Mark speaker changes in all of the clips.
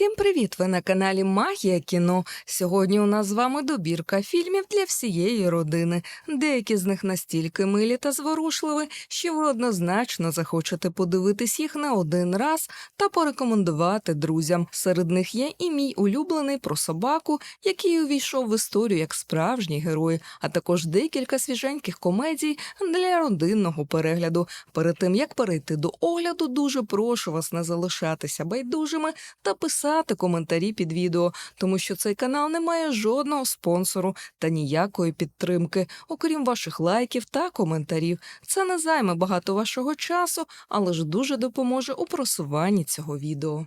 Speaker 1: Всім привіт! Ви на каналі Магія кіно. Сьогодні у нас з вами добірка фільмів для всієї родини. Деякі з них настільки милі та зворушливі, що ви однозначно захочете подивитись їх не один раз та порекомендувати друзям. Серед них є і мій улюблений про собаку, який увійшов в історію як справжній герой, а також декілька свіженьких комедій для родинного перегляду. Перед тим як перейти до огляду, дуже прошу вас не залишатися байдужими та писати коментарі під відео, тому що цей канал не має жодного спонсору та ніякої підтримки, окрім ваших лайків та коментарів. Це не займе багато вашого часу, але ж дуже допоможе у просуванні цього відео.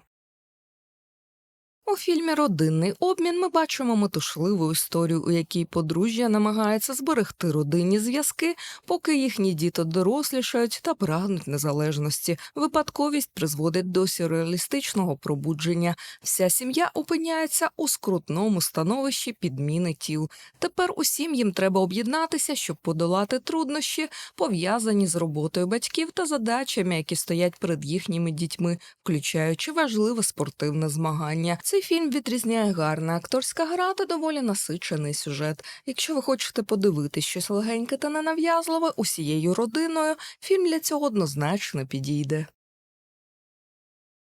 Speaker 1: У фільмі Родинний обмін ми бачимо метушливу історію, у якій подружжя намагається зберегти родинні зв'язки, поки їхні діти дорослішають та прагнуть незалежності. Випадковість призводить до сюрреалістичного пробудження. Вся сім'я опиняється у скрутному становищі підміни тіл. Тепер усім їм треба об'єднатися, щоб подолати труднощі, пов'язані з роботою батьків та задачами, які стоять перед їхніми дітьми, включаючи важливе спортивне змагання. Цей фільм відрізняє гарна акторська гра та доволі насичений сюжет. Якщо ви хочете подивитись щось легеньке та ненав'язливе усією родиною, фільм для цього однозначно підійде.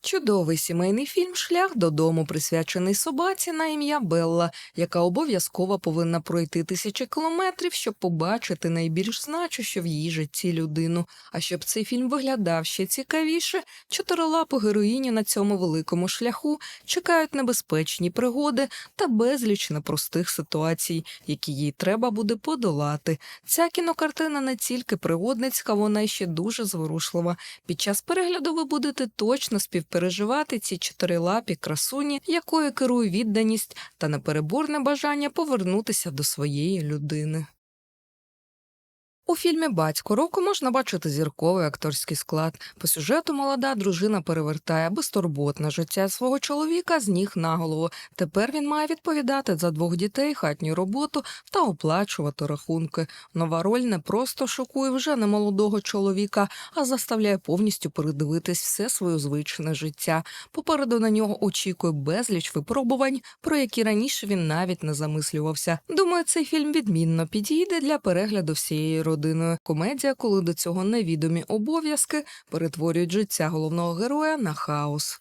Speaker 1: Чудовий сімейний фільм Шлях додому присвячений собаці на ім'я Белла, яка обов'язково повинна пройти тисячі кілометрів, щоб побачити найбільш значущу в її житті людину. А щоб цей фільм виглядав ще цікавіше, чотирилапу героїні на цьому великому шляху чекають небезпечні пригоди та безліч непростих ситуацій, які їй треба буде подолати. Ця кінокартина не тільки пригодницька, вона ще дуже зворушлива. Під час перегляду ви будете точно співпереживати ці чотирилапі красуні, якою керує відданість та непереборне бажання повернутися до своєї людини. У фільмі Батько року можна бачити зірковий акторський склад. По сюжету молода дружина перевертає безтурботне життя свого чоловіка з ніг на голову. Тепер він має відповідати за двох дітей, хатню роботу та оплачувати рахунки. Нова роль не просто шокує вже не молодого чоловіка, а заставляє повністю передивитись все своє звичне життя. Попереду на нього очікує безліч випробувань, про які раніше він навіть не замислювався. Думаю, цей фільм відмінно підійде для перегляду всієї родиною. Комедія, коли до цього невідомі обов'язки перетворюють життя головного героя на хаос.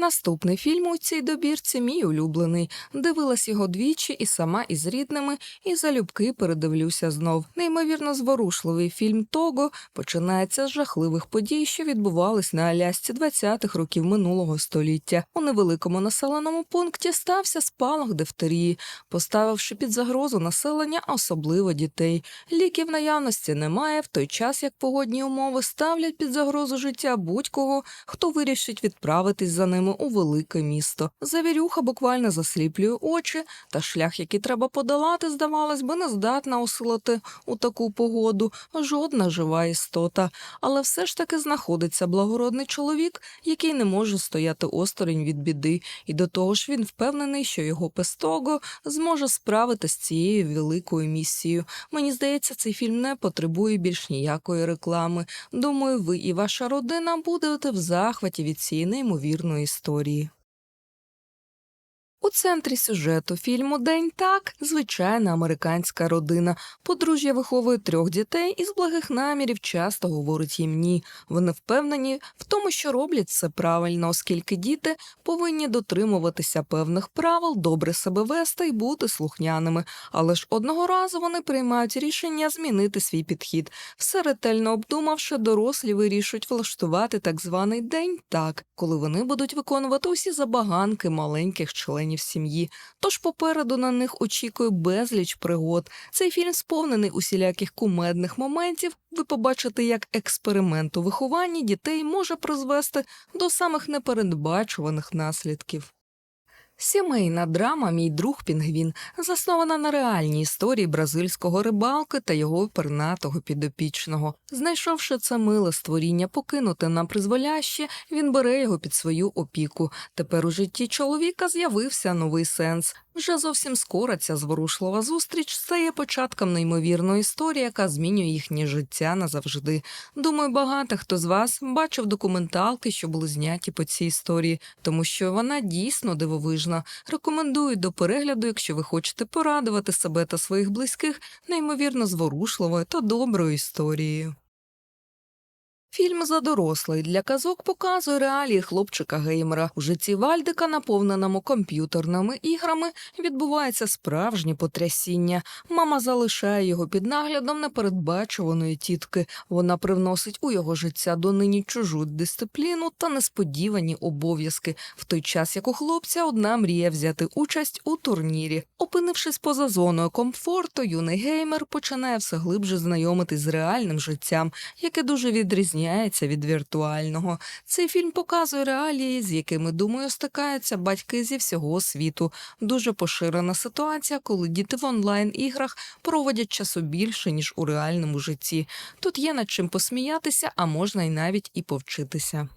Speaker 1: Наступний фільм у цій добірці мій улюблений. Дивилась його двічі і сама із рідними, і залюбки передивлюся знов. Неймовірно зворушливий фільм Того починається з жахливих подій, що відбувались на Алясці 20-х років минулого століття. У невеликому населеному пункті стався спалах дифтерії, поставивши під загрозу населення, особливо дітей. Ліків наявності немає, в той час як погодні умови ставлять під загрозу життя будь-кого, хто вирішить відправитись за ними у велике місто. Завірюха буквально засліплює очі, та шлях, який треба подолати, здавалось би, не здатна осилити у таку погоду жодна жива істота. Але все ж таки знаходиться благородний чоловік, який не може стояти осторонь від біди, і до того ж він впевнений, що його пестого зможе справити з цією великою місією. Мені здається, цей фільм не потребує більш ніякої реклами. Думаю, ви і ваша родина будете в захваті від цієї неймовірної історії. истории. У центрі сюжету фільму День так звичайна американська родина. Подружжя виховує трьох дітей і з благих намірів часто говорить їм ні. Вони впевнені в тому, що роблять все правильно, оскільки діти повинні дотримуватися певних правил, добре себе вести і бути слухняними. Але ж одного разу вони приймають рішення змінити свій підхід. Все ретельно обдумавши, дорослі вирішують влаштувати так званий день так, коли вони будуть виконувати усі забаганки маленьких членів сім'ї. Тож попереду на них очікує безліч пригод. Цей фільм сповнений усіляких кумедних моментів. Ви побачите, як експеримент у вихованні дітей може призвести до самих непередбачуваних наслідків. Сімейна драма Мій друг Пінгвін заснована на реальній історії бразильського рибалки та його пернатого підопічного. Знайшовши це миле створіння покинуте на призволяще, він бере його під свою опіку. Тепер у житті чоловіка з'явився новий сенс. Вже зовсім скоро ця зворушлива зустріч стає початком неймовірної історії, яка змінює їхнє життя назавжди. Думаю, багато хто з вас бачив документалки, що були зняті по цій історії, тому що вона дійсно дивовижна. Рекомендую до перегляду, якщо ви хочете порадувати себе та своїх близьких неймовірно зворушливою та доброю історією. Фільм за дорослий для казок показує реалії хлопчика-геймера. У житті Вальдика, наповненому комп'ютерними іграми, відбувається справжнє потрясіння. Мама залишає його під наглядом непередбачуваної тітки. Вона привносить у його життя донині чужу дисципліну та несподівані обов'язки, в той час як у хлопця одна мріє взяти участь у турнірі. Опинившись поза зоною комфорту, юний геймер починає все глибше знайомитись з реальним життям, яке дуже відрізняється від віртуального. Цей фільм показує реалії, з якими, думаю, стикаються батьки зі всього світу. Дуже поширена ситуація, коли діти в онлайн-іграх проводять часу більше, ніж у реальному житті. Тут є над чим посміятися, а можна й навіть і повчитися.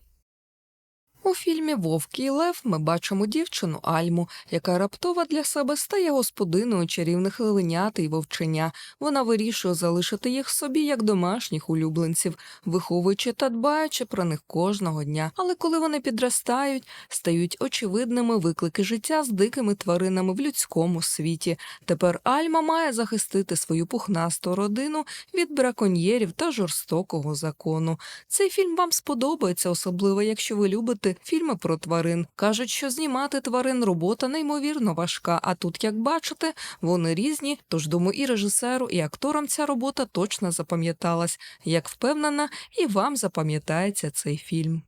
Speaker 1: У фільмі Вовк Лев ми бачимо дівчину Альму, яка раптово для себе стає господиною чарівних левенят і вовчення. Вона вирішує залишити їх собі як домашніх улюбленців, виховуючи та дбаючи про них кожного дня. Але коли вони підростають, стають очевидними виклики життя з дикими тваринами в людському світі. Тепер Альма має захистити свою пухнасту родину від браконьєрів та жорстокого закону. Цей фільм вам сподобається, особливо якщо ви любите фільми про тварин. Кажуть, що знімати тварин робота неймовірно важка. А тут, як бачите, вони різні. Тож думаю, і режисеру, і акторам ця робота точно запам'яталась. Як впевнена, і вам запам'ятається цей фільм.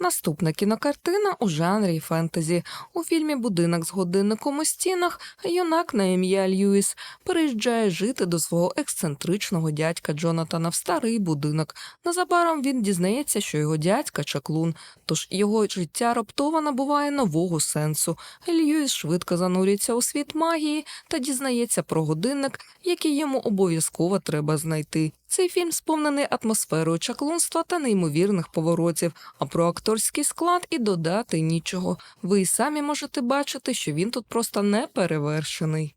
Speaker 1: Наступна кінокартина у жанрі фентезі. У фільмі Будинок з годинником у стінах юнак на ім'я Льюіс переїжджає жити до свого ексцентричного дядька Джонатана в старий будинок. Незабаром він дізнається, що його дядька чаклун, тож його життя раптово набуває нового сенсу. Льюіс швидко занурюється у світ магії та дізнається про годинник, який йому обов'язково треба знайти. Цей фільм сповнений атмосферою чаклунства та неймовірних поворотів, а про акторський склад і додати нічого. Ви й самі можете бачити, що він тут просто не перевершений.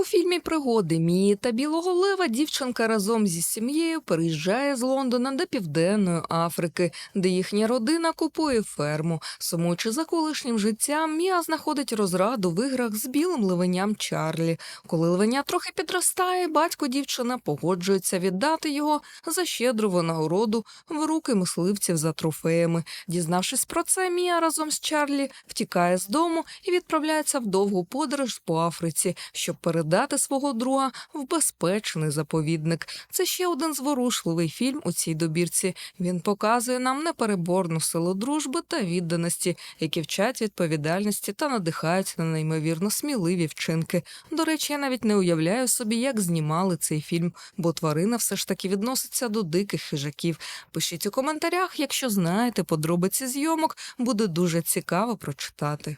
Speaker 1: У фільмі Пригоди Мії та Білого Лева дівчинка разом зі сім'єю переїжджає з Лондона до Південної Африки, де їхня родина купує ферму. Сумуючи за колишнім життям, Мія знаходить розраду в іграх з білим левеням Чарлі. Коли левеня трохи підростає, батько дівчина погоджується віддати його за щедру винагороду в руки мисливців за трофеями. Дізнавшись про це, Мія разом з Чарлі втікає з дому і відправляється в довгу подорож по Африці, щоб передати свого друга в безпечний заповідник. Це ще один зворушливий фільм у цій добірці. Він показує нам непереборну силу дружби та відданості, які вчать відповідальності та надихають на неймовірно сміливі вчинки. До речі, я навіть не уявляю собі, як знімали цей фільм, бо тварина все ж таки відноситься до диких хижаків. Пишіть у коментарях, якщо знаєте подробиці зйомок, буде дуже цікаво прочитати.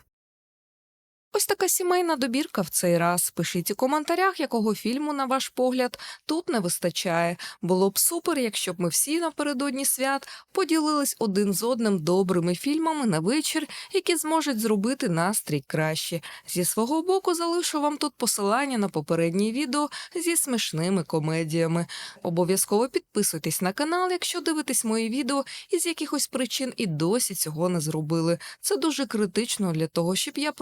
Speaker 1: Ось така сімейна добірка в цей раз. Пишіть у коментарях, якого фільму, на ваш погляд, тут не вистачає. Було б супер, якщо б ми всі напередодні свят поділились один з одним добрими фільмами на вечір, які зможуть зробити настрій краще. Зі свого боку залишу вам тут посилання на попереднє відео зі смішними комедіями. Обов'язково підписуйтесь на канал, якщо дивитесь мої відео і з якихось причин і досі цього не зробили. Це дуже критично для того, щоб я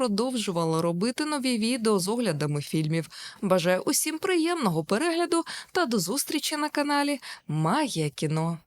Speaker 1: продовжувала робити нові відео з оглядами фільмів. Бажаю усім приємного перегляду та до зустрічі на каналі Магія кіно.